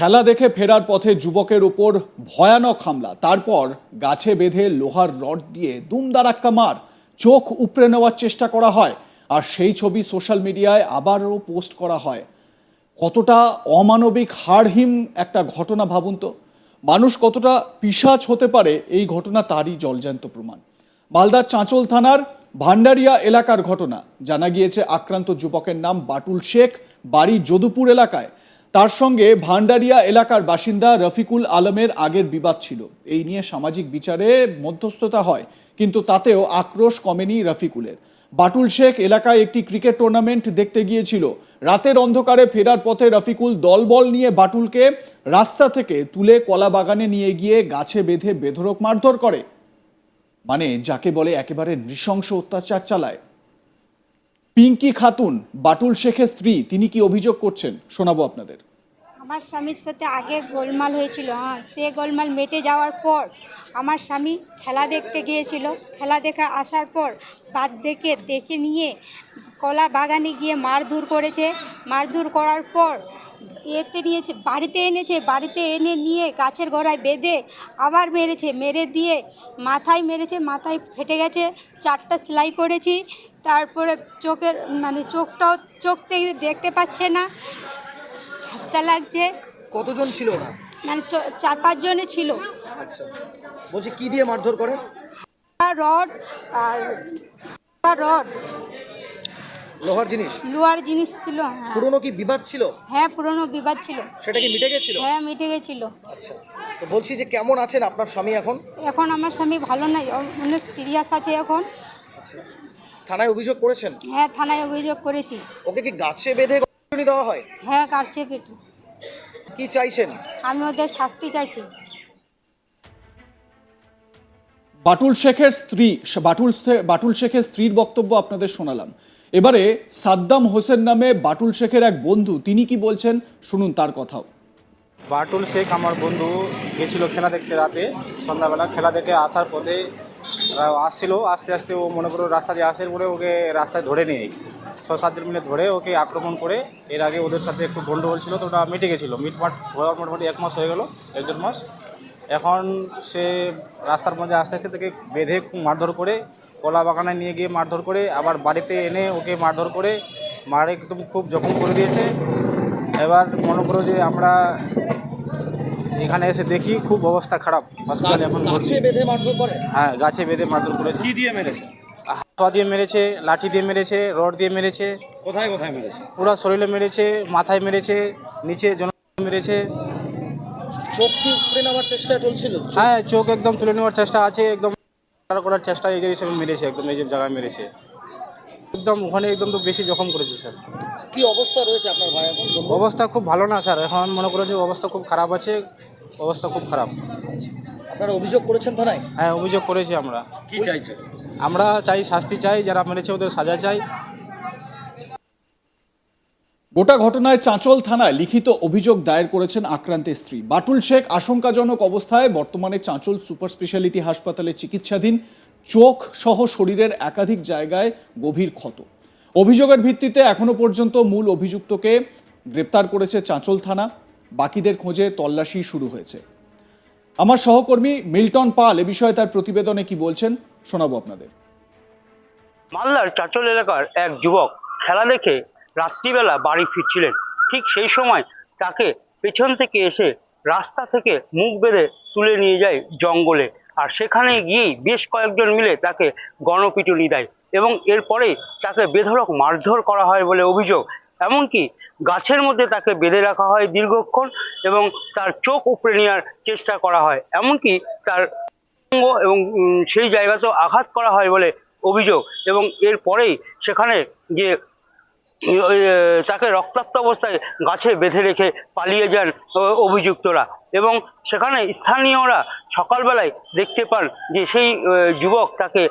খেলা দেখে ফেরার পথে যুবকের উপর ভয়ানক হামলা। তারপর গাছে বেঁধে লোহার রড দিয়ে দুমদারাক্কা মার। চোখ উপড়ে নেওয়ার চেষ্টা করা হয় আর সেই ছবি সোশ্যাল মিডিয়ায় আবারও পোস্ট করা হয়। কতটা অমানবিক, হাড়হিম একটা ঘটনা ভাবুন তো। মানুষ কতটা পিশাচ হতে পারে এই ঘটনা তারই জলজ্যান্ত প্রমাণ। মালদার চাঁচল থানার ভান্ডারিয়া এলাকার ঘটনা। জানা গিয়েছে, আক্রান্ত যুবকের নাম বাটুল শেখ, বাড়ি যদুপুর এলাকায়। তার সঙ্গে ভান্ডারিয়া এলাকার বাসিন্দা রফিকুল আলমের আগের বিবাদ ছিল। এই নিয়ে সামাজিক বিচারে মধ্যস্থতা হয়, কিন্তু তাতেও আক্রোশ কমেনি রফিকুলের। বাটুল শেখ এলাকায় একটি ক্রিকেট টুর্নামেন্ট দেখতে গিয়েছিল। রাতের অন্ধকারে ফেরার পথে রফিকুল দলবল নিয়ে বাটুলকে রাস্তা থেকে তুলে কলা বাগানে নিয়ে গিয়ে গাছে বেঁধে বেধরক মারধর করে। মানে যাকে বলে একেবারে নৃশংস অত্যাচার চালায়। পিঙ্কি খাতুন, বাটুল শেখের স্ত্রী, তিনি কি অভিযোগ করছেন? শোনাবো আপনাদের। আমার স্বামীর সাথে আগে গোলমাল হয়েছিল হ্যাঁ সে গোলমাল মেটে যাওয়ার পর আমার স্বামী খেলা দেখতে গিয়েছিল। খেলা দেখা আসার পর বাদ দেখে দেখে নিয়ে কলা বাগানে গিয়ে মারধর করেছে। মারধর করার পর এতে নিয়েছে, বাড়িতে এনেছে, বাড়িতে এনে নিয়ে গাছের গোড়ায় বেঁধে আবার মেরেছে। মেরে দিয়ে মাথায় মেরেছে, মাথায় ফেটে গেছে, চারটা সেলাই করেছি। তারপরে চোখের মানে চোখটাও চোখ দেখতে পাচ্ছে না। ঝাপসা লাগছে। কতজন ছিল ওরা? মানে চার পাঁচজনে ছিল। আচ্ছা। বলছি কি দিয়ে মারধর করে? রড আর আর রড। লোহার জিনিস? লোহার জিনিস ছিল হ্যাঁ। পুরনো কি বিবাদ ছিল? হ্যাঁ পুরনো বিবাদ ছিল। সেটা কি মিটে গেছিল? হ্যাঁ মিটে গেছিল। আচ্ছা। তো বলছি যে কেমন আছেন আপনার স্বামী এখন? এখন আমার স্বামী ভালো নাই অনেক সিরিয়াস আছে এখন। আচ্ছা। থানায় অভিযোগ করেছেন? হ্যাঁ থানায় অভিযোগ করেছি। ওকে কি গাছে বেঁধে গণপিটুনি দেওয়া হয়? হ্যাঁ কাটছে পেটে কি চাইছেন? আমি ওদের শাস্তি চাইছি। বাটুল শেখের স্ত্রী বাটুল বাটুল শেখের স্ত্রীর বক্তব্য আপনাদের শোনালাম। এবারে সাদ্দাম হোসেন নামে বাটুল শেখের এক বন্ধু তিনি কি বলছেন? শুনুন তার কথাও। বাটুল শেখ আমার বন্ধু গেছিল খেলা দেখতে রাতে সন্ধ্যাবেলা খেলা দেখে আসার পথে আসছিল, আস্তে আস্তে ও মনে করো রাস্তা দিয়ে আসে বলে ওকে রাস্তায় ধরে নিয়ে ছ সাতজন মিলে ধরে ওকে আক্রমণ করে এর আগে ওদের সাথে একটু গন্ডগোল ছিল তো ওটা মিটে গেছিল। মিটমাট হওয়ার মোটামুটি এক মাস হয়ে গেল, এক দেড় মাস। এখন সে রাস্তার মধ্যে আস্তে আস্তে তাকে বেঁধে খুব মারধর করে, কলা বাগানে নিয়ে গিয়ে মারধর করে, আবার বাড়িতে এনে ওকে মারধর করে, মারে একদম খুব জখম করে দিয়েছে। এবার মনে করো যে আমরা এখানে এসে দেখি খুব অবস্থা খারাপ। হসপিটালে এখন ভর্তি। বেঁধে মারধর করে? হ্যাঁ গাছে বেঁধে মারধর করেছে। কি দিয়ে মেরেছে? হাত দিয়ে মেরেছে লাঠি দিয়ে মেরেছে রড দিয়ে মেরেছে। কোথায় কোথায় মেরেছে? পুরো শরীরে মেরেছে মাথায় মেরেছে নিচে জন মেরেছে। চোখ কি উপড়ে নেওয়ার চেষ্টা চলছিল? হ্যাঁ চোখ একদম তুলে নেওয়ার চেষ্টা আছে একদম করার চেষ্টা এই যে হিসেবে মেরেছে একদম এই যে জায়গায় মেরেছে। একদম ওখানে একদম তো বেশি জখম করেছে স্যার। কি অবস্থা রয়েছে আপনার ভাই এখন? অবস্থা খুব ভালো না স্যার এখন মনে করেন যে অবস্থা খুব খারাপ আছে। অবস্থা খুব খারাপ। আপনারা অভিযোগ করেছেন থানায়? হ্যাঁ অভিযোগ করেছি আমরা। কি চাইছে? আমরা চাই শাস্তি চাই যারা মেরেছে ওদের সাজা চাই। গোটা ঘটনায় চাঁচল থানায় লিখিত অভিযোগ দায়ের করেছেন আক্রান্তের স্ত্রী। বাটুল শেখ আশঙ্কাজনক অবস্থায় বর্তমানে চাঁচল সুপার স্পেশালিটি হাসপাতালে চিকিৎসাধীন চোখ সহ শরীরের একাধিক জায়গায় গভীর ক্ষত। অভিযোগের ভিত্তিতে এখনও পর্যন্ত মূল অভিযুক্তকে গ্রেপ্তার করেছে চাঁচল থানা। বাকিদের খোঁজে তল্লাশি শুরু হয়েছে। আমার সহকর্মী মিল্টন পাল এ বিষয়ে তার প্রতিবেদনে কি বলছেন শোনাবো আপনাদের। মালদার চাচল এলাকার এক যুবক খেলা দেখে রাত্রিবেলা বাড়ি ফিরছিলেন। ঠিক সেই সময় তাকে পেছন থেকে এসে রাস্তা থেকে মুখ বেঁধে তুলে নিয়ে যায় জঙ্গলে। আর সেখানে গিয়েই বেশ কয়েকজন মিলে তাকে গণপিটুনি দেয় এবং এরপরে তাকে বেধড়ক মারধর করা হয় বলে অভিযোগ। এমনকি গাছের মধ্যে তাকে বেঁধে রাখা হয় দীর্ঘক্ষণ এবং তার চোখ উপড়ে নেওয়ার চেষ্টা করা হয়। এমনকি তার অঙ্গ এবং সেই জায়গাতেও আঘাত করা হয় বলে অভিযোগ এবং এরপরেই সেখানে যে তাকে রক্তাক্ত অবস্থায় গাছে বেঁধে রেখে পালিয়ে যান অভিযুক্তরা এবং সেখানে স্থানীয়রা সকালবেলায় দেখতে পান যে সেই যুবক তাকে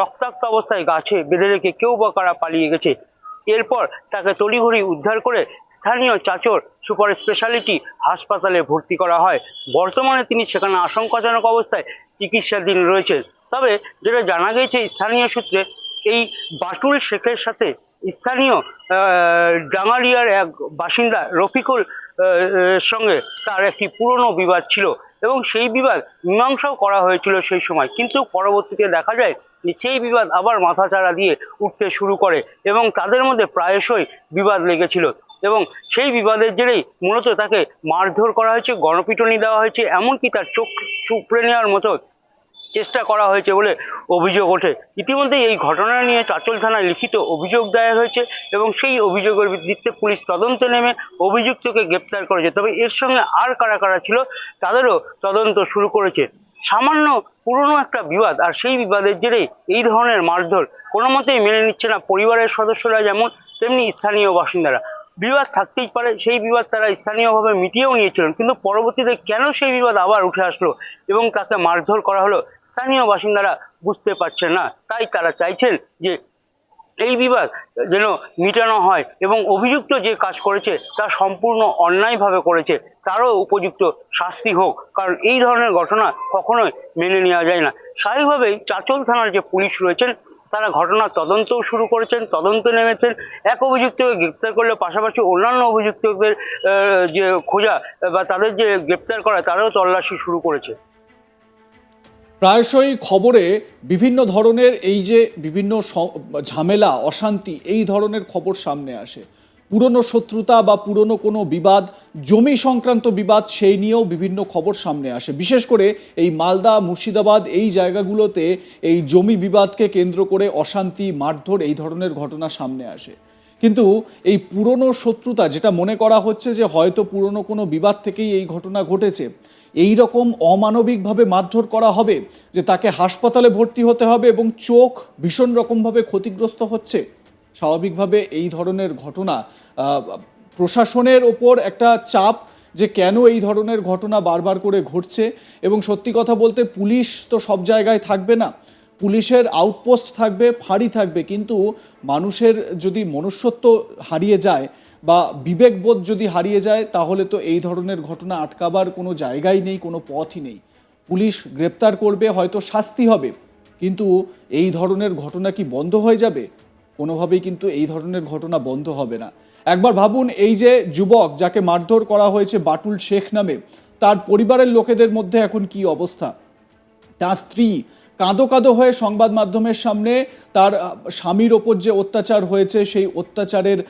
রক্তাক্ত অবস্থায় গাছে বেঁধে রেখে কেউ বা কারা পালিয়ে গেছে। এরপর তাকে তড়িঘড়ি উদ্ধার করে স্থানীয় চাচর সুপার স্পেশালিটি হাসপাতালে ভর্তি করা হয়। বর্তমানে তিনি সেখানে আশঙ্কাজনক অবস্থায় চিকিৎসাধীন রয়েছেন। তবে যেটা জানা গেছে স্থানীয় সূত্রে, এই বাটুল শেখের সাথে স্থানীয় আহ, ডাঙ্গালিয়ার এক বাসিন্দা রফিকুল সঙ্গে তার একটি পুরনো বিবাদ ছিল এবং সেই বিবাদ মীমাংসাও করা হয়েছিল সেই সময়। কিন্তু পরবর্তীতে দেখা যায় সেই বিবাদ আবার মাথাচাড়া দিয়ে উঠতে শুরু করে এবং তাদের মধ্যে প্রায়শই বিবাদ লেগেছিল এবং সেই বিবাদের জেরেই মূলত তাকে মারধর করা হয়েছে গণপিটনি দেওয়া হয়েছে এমনকি তার চোখ চুপড়ে নেওয়ার মতো চেষ্টা করা হয়েছে বলে অভিযোগ ওঠে। ইতিমধ্যে এই ঘটনা নিয়ে চাচল থানায় লিখিত অভিযোগ দায়ের হয়েছে এবং সেই অভিযোগের ভিত্তিতে পুলিশ তদন্তে নেমে অভিযুক্তকে গ্রেপ্তার করেছে। তবে এর সঙ্গে আর কারা কারা ছিল, তাদেরও তদন্ত শুরু করেছে। সামান্য পুরনো একটা বিবাদ, আর সেই বিবাদের জেরেই এই ধরনের মারধর কোনো মতেই মেনে নিচ্ছে না পরিবারের সদস্যরা যেমন, তেমনি স্থানীয় বাসিন্দারা। বিবাদ থাকতেই পারে, সেই বিবাদ তারা স্থানীয়ভাবে মিটিয়েও নিয়েছিলেন, কিন্তু পরবর্তীতে কেন সেই বিবাদ আবার উঠে আসলো এবং তাকে মারধর করা হলো স্থানীয় বাসিন্দারা বুঝতে পারছেন না। তাই তারা চাইছেন যে এই বিবাদ যেন মিটানো হয় এবং অভিযুক্ত যে কাজ করেছে, তা সম্পূর্ণ অন্যায়ভাবে করেছে, তারও উপযুক্ত শাস্তি হোক। কারণ এই ধরনের ঘটনা কখনোই মেনে নেওয়া যায় না। স্বাভাবিকভাবেই চাচল থানার যে পুলিশ রয়েছেন, তারা ঘটনার তদন্তও শুরু করেছেন, তদন্তে নেমেছেন। এক অভিযুক্তকে গ্রেপ্তার করলে পাশাপাশি অন্যান্য অভিযুক্তদের যে খোঁজা বা তাদের যে গ্রেপ্তার করা, তারাও তল্লাশি শুরু করেছে। প্রায়শই খবরে বিভিন্ন ধরনের এই যে বিভিন্ন ঝামেলা, অশান্তি, এই ধরনের খবর সামনে আসে। পুরনো শত্রুতা বা পুরনো কোনো বিবাদ, জমি সংক্রান্ত বিবাদ, সেই নিয়েও বিভিন্ন খবর সামনে আসে। বিশেষ করে এই মালদা, মুর্শিদাবাদ, এই জায়গাগুলোতে এই জমি বিবাদকে কেন্দ্র করে অশান্তি, মারধর, এই ধরনের ঘটনা সামনে আসে। কিন্তু এই পুরনো শত্রুতা, যেটা মনে করা হচ্ছে যে হয়তো পুরনো কোনো বিবাদ থেকেই এই ঘটনা ঘটেছে এই রকম অমানবিকভাবে মারধর করা হবে যে তাকে হাসপাতালে ভর্তি হতে হবে এবং চোখ ভীষণ রকমভাবে ক্ষতিগ্রস্ত হচ্ছে। স্বাভাবিকভাবে এই ধরনের ঘটনা প্রশাসনের ওপর একটা চাপ যে কেন এই ধরনের ঘটনা বারবার করে ঘটছে এবং সত্যি কথা বলতে পুলিশ তো সব জায়গায় থাকবে না। পুলিশের আউটপোস্ট থাকবে, ফাঁড়ি থাকবে, কিন্তু মানুষের যদি মনুষ্যত্ব হারিয়ে যায় বা বিবেকবোধ যদি হারিয়ে যায়, তাহলে তো এই ধরনের ঘটনা আটকাবার কোনো জায়গাই নেই, কোনো পথই নেই। পুলিশ গ্রেপ্তার করবে, হয়তো শাস্তি হবে, কিন্তু এই ধরনের ঘটনা কি বন্ধ হয়ে যাবে? কোনোভাবেই কিন্তু এই ধরনের ঘটনা বন্ধ হবে না। একবার ভাবুন, এই যে যুবক যাকে মারধর করা হয়েছে বাটুল শেখ নামে, তার পরিবারের লোকেদের মধ্যে এখন কি অবস্থা? তার স্ত্রী কাঁদো কাঁদো হয়ে সংবাদ মাধ্যমের সামনে তার স্বামীর ওপর যে অত্যাচার হয়েছে, সেই অত্যাচারের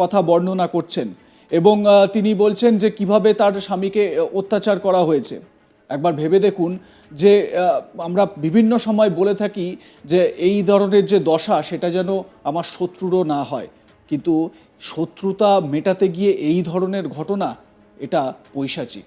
কথা বর্ণনা করছেন। এবং তিনি বলছেন যে কীভাবে তার স্বামীকে অত্যাচার করা হয়েছে। একবার ভেবে দেখুন যে আমরা বিভিন্ন সময় বলে থাকি যে এই ধরনের যে দশা, সেটা যেন আমার শত্রুরও না হয়। কিন্তু শত্রুতা মেটাতে গিয়ে এই ধরনের ঘটনা, এটা পৈশাচিক।